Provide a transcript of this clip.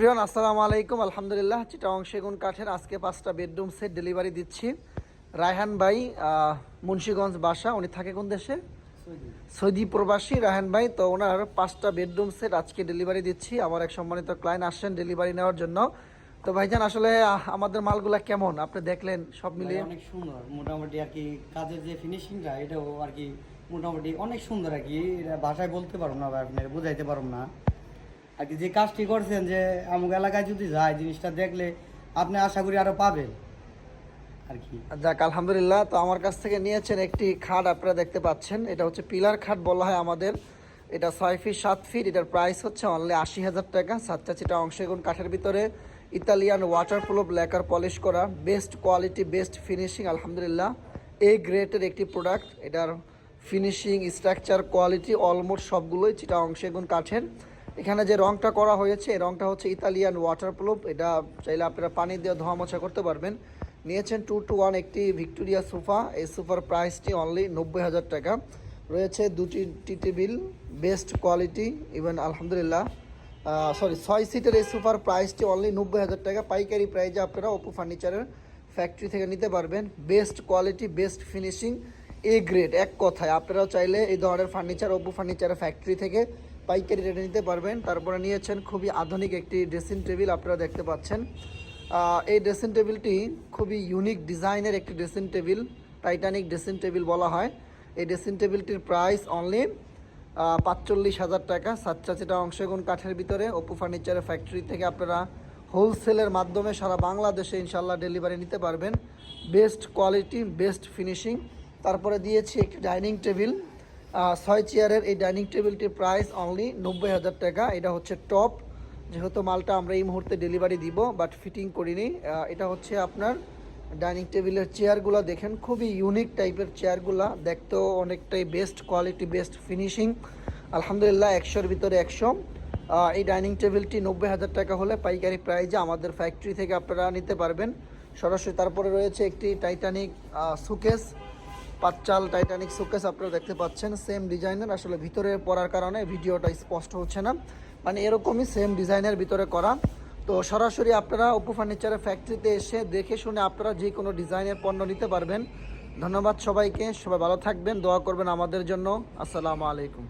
প্রিয়ন আসসালামু আলাইকুম। আলহামদুলিল্লাহ চিটাং সেগুন কাঠের আজকে পাঁচটা বেডরুম সেট ডেলিভারি দিচ্ছি। রায়হান ভাই মুন্সীগঞ্জ বাসা উনি থাকে কোন দেশে? সৌদি প্রবাসী। রায়হান ভাই তো ওনার পাঁচটা বেডরুম সেট আজকে ডেলিভারি দিচ্ছি। আমার এক সম্মানিত ক্লায়েন্ট আসছেন ডেলিভারি নেওয়ার জন্য। তো ভাইজান আসলে আমাদের মালগুলা কেমন? আপনি দেখলেন সব মিলিয়ে। অনেক সুন্দর। মোটামুটি আর কি কাজের যে ফিনিশিংটা এটাও আর কি মোটামুটি অনেক সুন্দর আর কি। ভাষায় বলতে পারব না বা আপনার বুঝাইতে পারব না। আর কি যে কাজটি করছেন যে আমুক এলাকায় যদি যায়, জিনিসটা দেখলে আপনি আশা করি আরও পাবেন। আর কি? যাক, আলহামদুলিল্লাহ, তো আমার কাছ থেকে নিয়েছেন একটি খাট, আপনারা দেখতে পাচ্ছেন। এটা হচ্ছে পিলার খাট বলা হয় আমাদের। এটা ছয় ফিট, সাত ফিট, এটার প্রাইস হচ্ছে অনলি আশি হাজার টাকা। সাতটা চিটা অংশগুণ কাঠের ভিতরে Italian waterproof lacquer polish করা। বেস্ট কোয়ালিটি বেস্ট ফিনিশিং আলহামদুলিল্লাহ। এই গ্রেটের একটি প্রোডাক্ট এটার ফিনিশিং স্ট্রাকচার কোয়ালিটি অলমোস্ট সবগুলোই চিটা অংশগুণ কাঠের। এখানে যে রংটা করা হয়েছে রংটা হচ্ছে ইতালিয়ান ওয়াটার প্রুফ এটা চাইলে আপনারা পানি দিয়ে ধোয়া মোছা করতে পারবেন। নিয়েছেন টু টু ওয়ান একটি ভিক্টোরিয়া সোফা এই সোফার প্রাইসটি অনলি নব্বই হাজার টাকা। রয়েছে দুটি টি টেবিল বেস্ট কোয়ালিটি ইভেন আলহামদুলিল্লাহ। সরি ছয় সিটের এই সোফার প্রাইসটি অনলি নব্বই হাজার টাকা। পাইকারি প্রাইজে আপনারা ওপো ফার্নিচারের ফ্যাক্টরি থেকে নিতে পারবেন। Best quality best finishing A grade এক কথায়। আপনারাও চাইলে এই ধরনের ফার্নিচার ওপো ফার্নিচারের ফ্যাক্টরি থেকে পাইকারি রেটে নিতে পারবেন। তারপরে নিয়েছেন খুবই আধুনিক একটি ড্রেসিং টেবিল আপনারা দেখতে পাচ্ছেন। এই ড্রেসিং টেবিলটি খুবই ইউনিক ডিজাইনের একটি dressing table Titanic dressing table বলা হয়। এই ড্রেসিং টেবিলটির প্রাইস অনলি পাঁচচল্লিশ হাজার টাকা। সাতচাচিটা অংশগুণ কাঠের ভিতরে ওপো ফার্নিচারের ফ্যাক্টরি থেকে আপনারা হোলসেলের মাধ্যমে সারা বাংলাদেশে ইনশাল্লাহ ডেলিভারি নিতে পারবেন। বেস্ট কোয়ালিটি বেস্ট ফিনিশিং তারপরে দিয়েছি একটি ডাইনিং টেবিল। ছয় চেয়ারের এই ডাইনিং টেবিলটির প্রাইস অনলি নব্বই হাজার টাকা। এটা হচ্ছে টপ। যেহেতু মালটা আমরা এই মুহূর্তে ডেলিভারি দিব, বাট ফিটিং করিনি। এটা হচ্ছে আপনার ডাইনিং টেবিলের চেয়ারগুলো দেখেন, খুবই ইউনিক টাইপের চেয়ারগুলো। দেখতেও অনেকটাই বেস্ট কোয়ালিটি, বেস্ট ফিনিশিং। আলহামদুলিল্লাহ একশোর ভিতরে একশো। এই ডাইনিং টেবিলটি নব্বই হাজার টাকা হলে পাইকারি প্রাইজে আমাদের ফ্যাক্টরি থেকে আপনারা নিতে পারবেন। সরাসরি তারপরে রয়েছে একটি টাইটানিক সুকেস। পাঁচচাল টাইটানিক সুকেস আপনারা দেখতে পাচ্ছেন সেম ডিজাইনের আসলে ভিতরে পড়ার কারণে ভিডিওটা স্পষ্ট হচ্ছে না। মানে এরকমই সেম ডিজাইনের ভিতরে করা। তো সরাসরি আপনারা ওপো ফার্নিচারের ফ্যাক্টরিতে এসে দেখে শুনে আপনারা যে কোনো ডিজাইনের পণ্য নিতে পারবেন। ধন্যবাদ সবাইকে, সবাই ভালো থাকবেন, দোয়া করবেন আমাদের জন্য। আসসালামু আলাইকুম।